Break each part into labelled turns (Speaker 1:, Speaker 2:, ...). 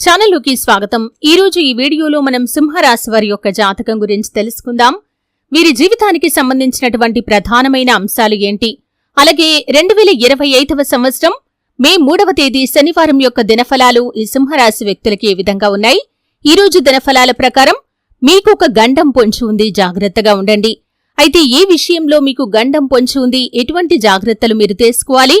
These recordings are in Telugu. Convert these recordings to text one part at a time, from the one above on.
Speaker 1: ఛానల్లోకి స్వాగతం. ఈరోజు ఈ వీడియోలో మనం సింహరాశి వారి యొక్క జాతకం గురించి తెలుసుకుందాం. వీరి జీవితానికి సంబంధించినటువంటి ప్రధానమైన అంశాలు ఏంటి? అలాగే రెండు వేల ఇరవై ఐదవ సంవత్సరం మే మూడవ తేదీ శనివారం యొక్క దినఫలాలు ఈ సింహరాశి వ్యక్తులకి ఏ విధంగా ఉన్నాయి? ఈ రోజు దినఫలాల ప్రకారం మీకు ఒక గండం పొంచి ఉంది. జాగ్రత్తగా ఉండండి. అయితే ఏ విషయంలో మీకు గండం పొంచి ఉంది. ఎటువంటి జాగ్రత్తలు మీరు తీసుకోవాలి?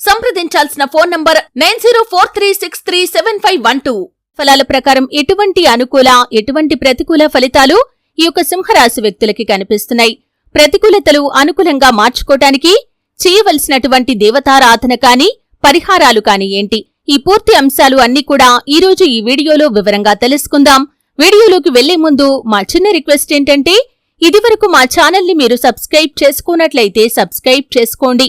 Speaker 1: సంప్రదించాల్సిన phone number nine zero four three six three seven five one two. ఫలాల ప్రకారం ఎటువంటి అనుకూల ఎటువంటి ప్రతికూల ఫలితాలు ఈ యొక్క సింహరాశి వ్యక్తులకి కనిపిస్తున్నాయి. ప్రతికూలతలు అనుకూలంగా మార్చుకోటానికి చేయవలసినటువంటి దేవతారాధన కాని పరిహారాలు కాని ఏంటి? ఈ పూర్తి అంశాలు అన్ని కూడా ఈ రోజు ఈ వీడియోలో వివరంగా తెలుసుకుందాం. వీడియోలోకి వెళ్ళే ముందు మా చిన్న రిక్వెస్ట్ ఏంటంటే ఇదివరకు మా ఛానల్ని మీరు సబ్స్క్రైబ్ చేసుకున్నట్లయితే సబ్స్క్రైబ్ చేసుకోండి.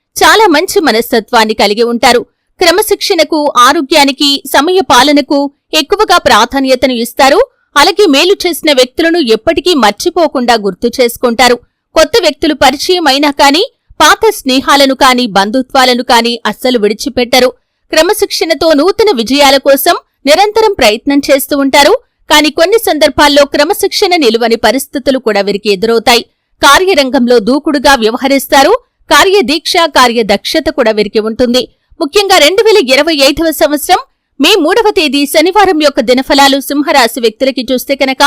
Speaker 1: చాలా మంచి మనస్తత్వాన్ని కలిగి ఉంటారు. క్రమశిక్షణకు ఆరోగ్యానికి సమయ పాలనకు ఎక్కువగా ప్రాధాన్యతను ఇస్తారు. అలాగే మేలు చేసిన వ్యక్తులను ఎప్పటికీ మర్చిపోకుండా గుర్తు చేసుకుంటారు. కొత్త వ్యక్తులు పరిచయం అయినా కానీ పాత స్నేహాలను కానీ బంధుత్వాలను కానీ అస్సలు విడిచిపెట్టరు. క్రమశిక్షణతో నూతన విజయాల కోసం నిరంతరం ప్రయత్నం చేస్తూ ఉంటారు. కాని కొన్ని సందర్భాల్లో క్రమశిక్షణ నిలువని పరిస్థితులు కూడా వీరికి ఎదురవుతాయి. కార్యరంగంలో దూకుడుగా వ్యవహరిస్తారు. కార్యదీక్ష కార్యదక్షత కూడా వీరికి ఉంటుంది. ముఖ్యంగా రెండు వేల ఇరవై ఐదవ సంవత్సరం మే మూడవ తేదీ శనివారం యొక్క దినఫలాలు సింహరాశి వ్యక్తులకి చూస్తే కనుక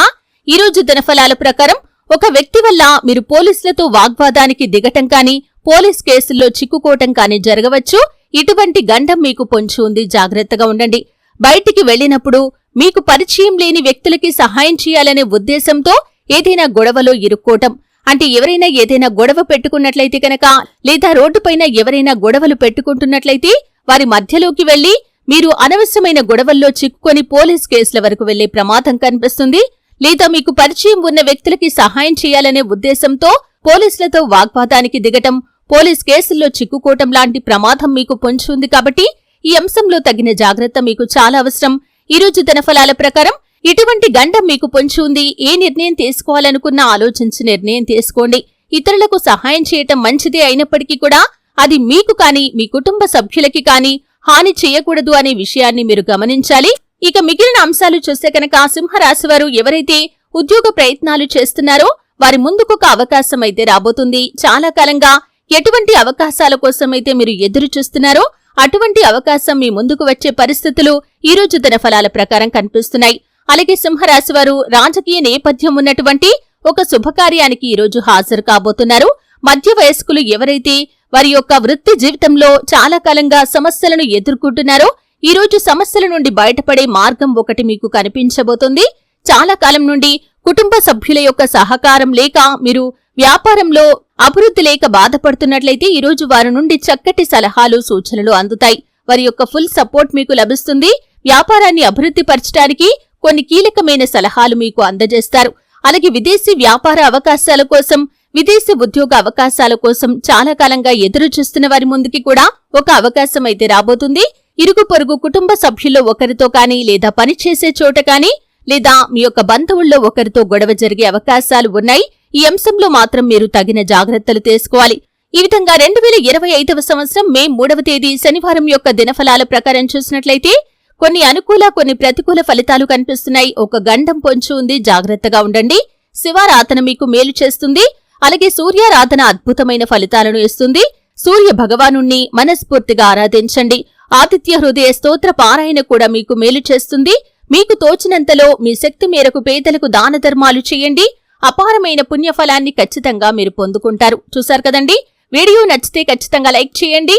Speaker 1: ఈరోజు దినఫలాల ప్రకారం ఒక వ్యక్తి వల్ల మీరు పోలీసులతో వాగ్వాదానికి దిగటం కానీ పోలీస్ కేసుల్లో చిక్కుకోవటం కానీ జరగవచ్చు. ఇటువంటి గండం మీకు పొంచి ఉంది. జాగ్రత్తగా ఉండండి. బయటికి వెళ్ళినప్పుడు మీకు పరిచయం లేని వ్యక్తులకి సహాయం చేయాలనే ఉద్దేశంతో ఏదైనా గొడవలో ఇరుక్కోవటం అంటే ఎవరైనా ఏదైనా గొడవ పెట్టుకున్నట్లయితే కనుక లేదా రోడ్డుపైన ఎవరైనా గొడవలు పెట్టుకుంటున్నట్లయితే వారి మధ్యలోకి వెళ్ళి మీరు అనవసరమైన గొడవల్లో చిక్కుకొని పోలీస్ కేసుల వరకు వెళ్ళే ప్రమాదం కనిపిస్తుంది. లేదా మీకు పరిచయం ఉన్న వ్యక్తులకి సహాయం చేయాలనే ఉద్దేశంతో పోలీసులతో వాగ్వాదానికి దిగటం పోలీస్ కేసుల్లో చిక్కుకోవటం లాంటి ప్రమాదం మీకు పొంచి ఉంది కాబట్టి ఈ అంశంలో తగిన జాగ్రత్త మీకు చాలా అవసరం. ఈరోజు ధనఫలాల ప్రకారం ఇటువంటి గండం మీకు పొంచి ఉంది ఏ నిర్ణయం తీసుకోవాలనుకున్నా ఆలోచించి నిర్ణయం తీసుకోండి. ఇతరులకు సహాయం చేయటం మంచిదే అయినప్పటికీ కూడా అది మీకు కాని మీ కుటుంబ సభ్యులకి కాని హాని చేయకూడదు అనే విషయాన్ని మీరు గమనించాలి. ఇక మిగిలిన అంశాలు చూస్తే కనుక సింహరాశి వారు ఎవరైతే ఉద్యోగ ప్రయత్నాలు చేస్తున్నారో వారి ముందుకొక అవకాశం అయితే రాబోతుంది. చాలా కాలంగా ఎటువంటి అవకాశాల కోసమైతే మీరు ఎదురు చూస్తున్నారో అటువంటి అవకాశం మీ ముందుకు వచ్చే పరిస్థితులు ఈ రోజు దిన ఫలాల ప్రకారం కనిపిస్తున్నాయి. అలాగే సింహరాశి వారు రాజకీయ నేపథ్యం ఉన్నటువంటి ఒక శుభకార్యానికి ఈరోజు హాజరు కాబోతున్నారు. మధ్య వయస్కులు ఎవరైతే వారి యొక్క వృత్తి జీవితంలో చాలా కాలంగా సమస్యలను ఎదుర్కొంటున్నారో ఈరోజు సమస్యల నుండి బయటపడే మార్గం ఒకటి మీకు కనిపించబోతుంది. చాలా కాలం నుండి కుటుంబ సభ్యుల యొక్క సహకారం లేక మీరు వ్యాపారంలో అభివృద్ధి లేక బాధపడుతున్నట్లయితే ఈరోజు వారి నుండి చక్కటి సలహాలు సూచనలు అందుతాయి. వారి యొక్క ఫుల్ సపోర్ట్ మీకు లభిస్తుంది. వ్యాపారాన్ని అభివృద్ధి పరచడానికి కొన్ని కీలకమైన సలహాలు మీకు అందజేస్తారు. అలాగే విదేశీ వ్యాపార అవకాశాల కోసం విదేశీ ఉద్యోగ అవకాశాల కోసం చాలా కాలంగా ఎదురు చూస్తున్న వారి ముందుకి కూడా ఒక అవకాశం అయితే రాబోతుంది. ఇరుగు పొరుగు కుటుంబ సభ్యుల్లో ఒకరితో కానీ లేదా పనిచేసే చోట కానీ లేదా మీ యొక్క బంధువుల్లో ఒకరితో గొడవ జరిగే అవకాశాలు ఉన్నాయి. ఈ అంశంలో మాత్రం మీరు తగిన జాగ్రత్తలు తీసుకోవాలి. ఈ విధంగా రెండు వేల ఇరవై ఐదవ సంవత్సరం మే మూడవ తేదీ శనివారం యొక్క దినఫలాల ప్రకారం చూసినట్లయితే కొన్ని అనుకూల కొన్ని ప్రతికూల ఫలితాలు కనిపిస్తున్నాయి. ఒక గండం పొంచి ఉంది. జాగ్రత్తగా ఉండండి. శివారాధన మీకు మేలు చేస్తుంది. అలాగే సూర్యారాధన అద్భుతమైన ఫలితాలను ఇస్తుంది. సూర్య భగవానుణ్ణి మనస్ఫూర్తిగా ఆరాధించండి. ఆతిథ్య హృదయ స్తోత్ర పారాయణ కూడా మీకు మేలు చేస్తుంది. మీకు తోచినంతలో మీ శక్తి మేరకు పేదలకు దాన ధర్మాలు చేయండి. అపారమైన పుణ్యఫలాన్ని ఖచ్చితంగా మీరు పొందుకుంటారు. చూశారు కదండి? వీడియో నచ్చితే ఖచ్చితంగా లైక్ చేయండి.